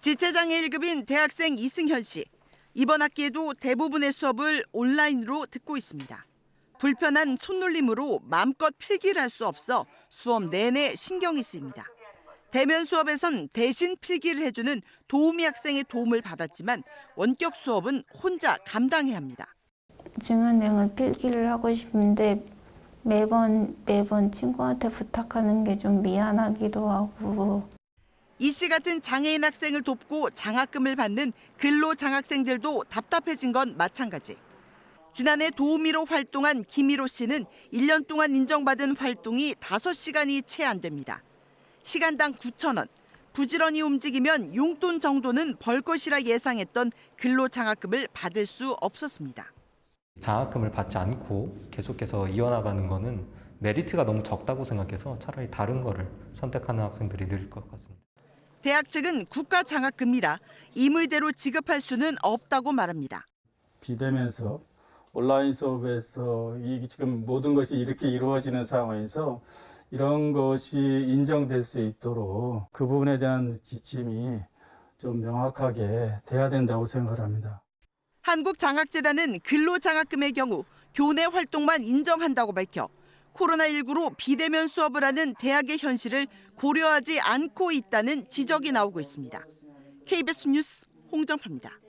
지체장애 1급인 대학생 이승현 씨. 이번 학기에도 대부분의 수업을 온라인으로 듣고 있습니다. 불편한 손놀림으로 마음껏 필기를 할 수 없어 수업 내내 신경이 쓰입니다. 대면 수업에선 대신 필기를 해주는 도우미 학생의 도움을 받았지만 원격 수업은 혼자 감당해야 합니다. 증언행은 필기를 하고 싶은데 매번 매번 친구한테 부탁하는 게 좀 미안하기도 하고 이 씨 같은 장애인 학생을 돕고 장학금을 받는 근로 장학생들도 답답해진 건 마찬가지. 지난해 도우미로 활동한 김희로 씨는 1년 동안 인정받은 활동이 5시간이 채 안 됩니다. 시간당 9천 원. 부지런히 움직이면 용돈 정도는 벌 것이라 예상했던 근로 장학금을 받을 수 없었습니다. 장학금을 받지 않고 계속해서 이어나가는 거는 메리트가 너무 적다고 생각해서 차라리 다른 거를 선택하는 학생들이 늘 것 같습니다. 대학 측은 국가 장학금이라 임의대로 지급할 수는 없다고 말합니다. 비대면 수업, 온라인 수업에서 이 지금 모든 것이 이렇게 이루어지는 상황에서 이런 것이 인정될 수 있도록 그 부분에 대한 지침이 좀 명확하게 돼야 된다고 생각합니다. 한국장학재단은 근로장학금의 경우 교내 활동만 인정한다고 밝혀 코로나19로 비대면 수업을 하는 대학의 현실을 고려하지 않고 있다는 지적이 나오고 있습니다. KBS 뉴스 홍정파입니다.